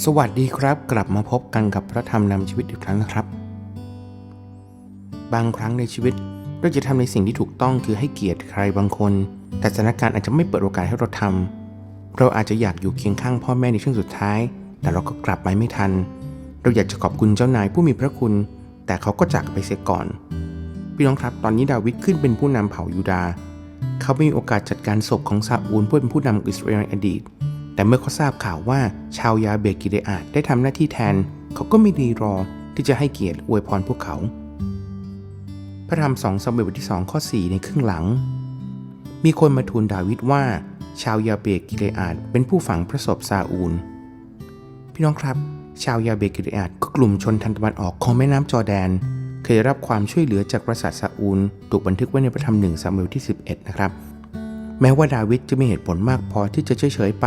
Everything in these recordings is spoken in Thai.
สวัสดีครับกลับมาพบกันกับพระธรรมนำชีวิตอีกครั้งนะครับ บางครั้งในชีวิตเราจะทำในสิ่งที่ถูกต้องคือให้เกียรติใครบางคน แต่สถานการณ์อาจจะไม่เปิดโอกาสให้เราทำเราอาจจะอยากอยู่เคียงข้างพ่อแม่ในช่วงสุดท้าย แต่เราก็กลับไปไม่ทัน เราอยากจะขอบคุณเจ้านายผู้มีพระคุณ แต่เขาก็จากไปเสียก่อนพี่น้องครับตอนนี้ดาวิดขึ้นเป็นผู้นำเผ่ายูดา เขาไม่มีโอกาสจัดการศพของซาอูลผู้เป็นผู้นำอิสราเอลในอดีต แต่เมื่อเขาทราบข่าวว่าชาวยาเบกิเลอาดได้ทำหน้าที่แทน เขาก็ไม่ดีรอที่จะให้เกียรติอวยพรพวกเขา พระธรรมสองสมัยบทที่สองข้อ 4 ในครึ่งหลัง มีคนมาทูลดาวิดว่า ชาวยาเบกิเลอาดเป็นผู้ฝังพระศพซาอูล พี่น้องครับ ชาวยาเบกิเลอาดก็กลุ่มชนทางตะวันออกของแม่น้ำจอแดน เคยรับความช่วยเหลือจากปราสาทซาอูล ถูกบันทึกไว้ในพระธรรมหนึ่งซามูเอลที่ 11 นะครับแม้ว่าดาวิดจะมีเหตุผลมากพอที่จะเฉยๆไป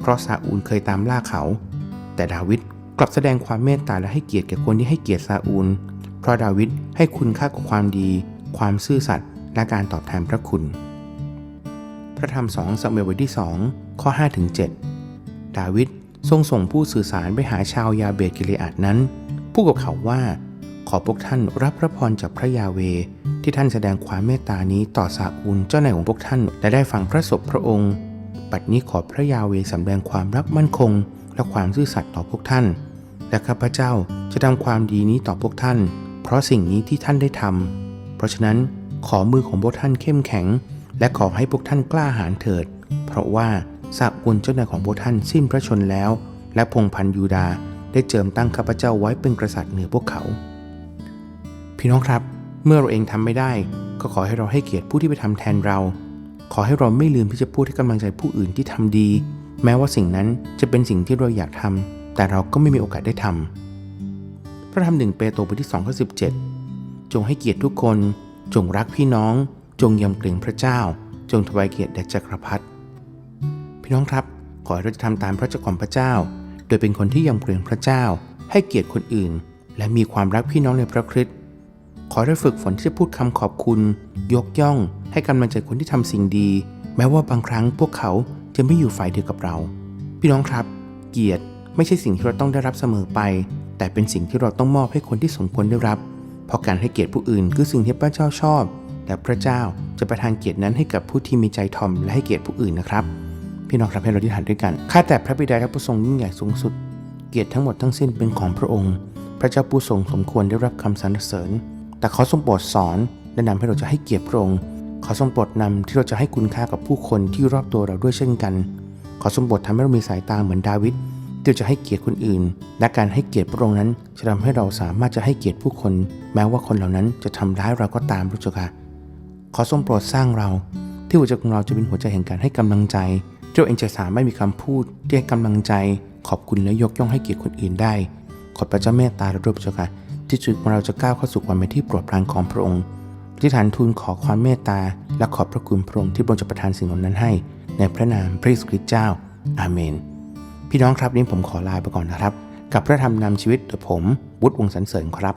เพราะซาอูลเคยตามล่าเขา แต่ดาวิดกลับแสดงความเมตตาและให้เกียรติแก่คนที่ให้เกียรติซาอูล เพราะดาวิดให้คุณค่ากับความดี ความซื่อสัตย์และการตอบแทนพระคุณ พระธรรมสองซามูเอลบทที่ 2 ข้อ5ถึง7ดาวิดทรงส่งผู้สื่อสารไปหาชาวยาเบตกิเลอาดนั้นพูดกับเขาว่า ขอพวกท่านรับพระพรจากพระยาเว ที่ท่านแสดงความเมตตานี้ต่อซาอูลเจ้านายของพวกท่านและได้ฟังพระศพพระองค์ บัดนี้ขอพระยาเวสำแดงความรักมั่นคง และความซื่อสัตย์ต่อพวกท่าน และข้าพเจ้าจะทำความดีนี้ต่อพวกท่าน เพราะสิ่งนี้ที่ท่านได้ทำเพราะฉะนั้นขอมือของพวกท่านเข้มแข็ง และขอให้พวกท่านกล้าหาญเถิด เพราะว่าซาอูลเจ้านายของพวกท่านสิ้นพระชนแล้ว และพงพันยูดาได้เจิมตั้งข้าพเจ้าไว้เป็นกษัตริย์เหนือพวกเขา พี่น้องครับ เมื่อเราเองทำไม่ได้ ก็ขอให้เราให้เกียรติผู้ที่ไปทำแทนเรา ขอให้เราไม่ลืมที่จะพูดให้กำลังใจผู้อื่นที่ทำดี แม้ว่าสิ่งนั้นจะเป็นสิ่งที่เราอยากทำแต่เราก็ไม่มีโอกาสได้ทำพระธรรมหนึ่งเปโตรบทที่2ข้อ17 จงให้เกียรติทุกคน จงรักพี่น้อง จงยำเกรงพระเจ้า จงถวายเกียรติแด่จักรพรรดิพี่น้องครับ ขอให้เราจะทำตามพระเจ้าของพระเจ้า โดยเป็นคนที่ยำเกรงพระเจ้า ให้เกียรติคนอื่น และมีความรักพี่น้องในพระคริสต์ ขอได้ฝึกฝนที่จะพูดคำขอบคุณ ยกย่อง ให้กำลังใจคนที่ทำสิ่งดี แม้ว่าบางครั้งพวกเขาจะไม่อยู่ฝ่ายเดียวกับเรา พี่น้องครับ เกียรติไม่ใช่สิ่งที่เราต้องได้รับเสมอไป แต่เป็นสิ่งที่เราต้องมอบให้คนที่สมควรได้รับ เพราะการให้เกียรติผู้อื่นคือสิ่งที่พระเจ้าชอบ และพระเจ้าจะประทานเกียรตินั้นให้กับผู้ที่มีใจทอมและให้เกียรติผู้อื่นนะครับ พี่น้องครับให้เราที่ฐานด้วยกัน ข้าแต่พระบิดาและผู้ทรงยิ่งใหญ่สูงสุด เกียรติทั้งหมดทั้งสิ้นเป็นของพระองค์ พระเจ้าผู้ทรงสมควรได้รับคำสรรเสริญ แต่ขอทรงโปรดสอนและนำให้เราจะให้เกียรติพระองค์ขอทรงโปรดนำที่เราจะให้คุณค่ากับผู้คนที่รอบตัวเราด้วยเช่นกันขอทรงโปรดทำให้เรามีสายตาเหมือนดาวิดที่จะให้เกียรติคนอื่น และการให้เกียรติพระองค์นั้น จะทำให้เราสามารถจะให้เกียรติผู้คน แม้ว่าคนเหล่านั้นจะทำร้ายเราก็ตามพระเจ้าค่ะขอทรงโปรดสร้างเราที่หัวใจของเราจะเป็นหัวใจแห่งการให้กำลังใจที่เราเองจะสามารถมีคำพูดที่ให้กำลังใจ ขอบคุณและยกย่องให้เกียรติคนอื่นได้ ขอพระเจ้าเมตตาเราด้วยพระเจ้าค่ะ ที่จุดของเราจะก้าวเข้าสู่ความเป็นที่โปรดปรานของพระองค์ที่ฐานทูลขอความเมตตา และขอบพระคุณพระองค์ที่พระองค์จะประทานสิ่งเหล่านั้นให้ ในพระนามพระเยซูคริสต์เจ้า อาเมน พี่น้องครับนี้ผมขอลาไปก่อนนะครับ กับพระธรรมนำชีวิตโดยผมวุฒิวงศ์สันเสริญครับ